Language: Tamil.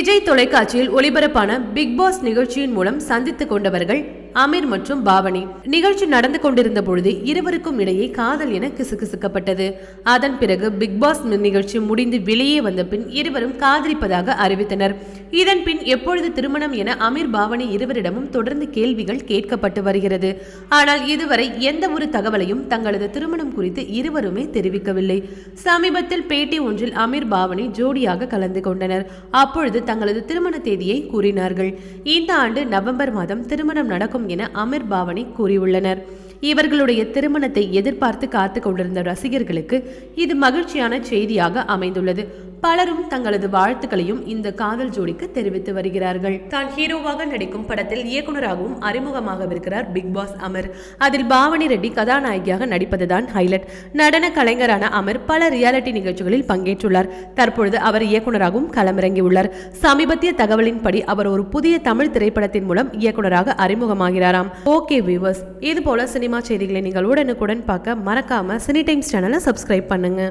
விஜய் தொலைக்காட்சியில் ஒளிபரப்பான பிக் பாஸ் நிகழ்ச்சியின் மூலம் சந்தித்துக் கொண்டவர்கள் அமீர் மற்றும் பாவனி. நிகழ்ச்சி நடந்து கொண்டிருந்த பொழுது இருவருக்கும் இடையே காதல் என கிசுகிசுக்கப்பட்டது. அதன் பிறகு பிக் பாஸ் நிகழ்ச்சி முடிந்து வெளியே வந்த பின் இருவரும் காதலிப்பதாக அறிவித்தனர். இதன் பின் எப்பொழுது திருமணம் என அமீர் பாவனி இருவரிடமும் தொடர்ந்து கேள்விகள் கேட்கப்பட்டு வருகிறது. ஆனால் இதுவரை எந்த ஒரு தகவலையும் தங்களது திருமணம் குறித்து இருவருமே தெரிவிக்கவில்லை. சமீபத்தில் பேட்டி ஒன்றில் அமீர் பாவனி ஜோடியாக கலந்து கொண்டனர். அப்பொழுது தங்களது திருமண தேதியை கூறினார்கள். இந்த ஆண்டு நவம்பர் மாதம் திருமணம் நடக்கும் என அமீர் பாவனி கூறியுள்ளனர். இவர்களுடைய திருமணத்தை எதிர்பார்த்து காத்து கொண்டிருந்த ரசிகர்களுக்கு இது மகிழ்ச்சியான செய்தியாக அமைந்துள்ளது. பலரும் தங்களது வாழ்த்துக்களையும் இந்த காதல் ஜோடிக்கு தெரிவித்து வருகிறார்கள். தான் ஹீரோவாக நடிக்கும் படத்தில் இயக்குனராகவும் அறிமுகமாகவிருக்கிறார் பிக் பாஸ் அமர். அதில் பாவனி ரெட்டி கதாநாயகியாக நடிப்பதுதான் ஹைலைட் நடன கலைஞரான அமர் பல ரியாலிட்டி நிகழ்ச்சிகளில் பங்கேற்றுள்ளார். தற்பொழுது அவர் இயக்குனராகவும் களமிறங்கியுள்ளார். சமீபத்திய தகவலின்படி அவர் ஒரு புதிய தமிழ் திரைப்படத்தின் மூலம் இயக்குனராக அறிமுகமாகிறாராம். ஓகே வியூவர்ஸ் இது போல சினிமா செய்திகளை நீங்கள் உடனுக்குடன் பார்க்க மறக்காம சினி டைம்ஸ் சேனலை சப்ஸ்கிரைப் பண்ணுங்க.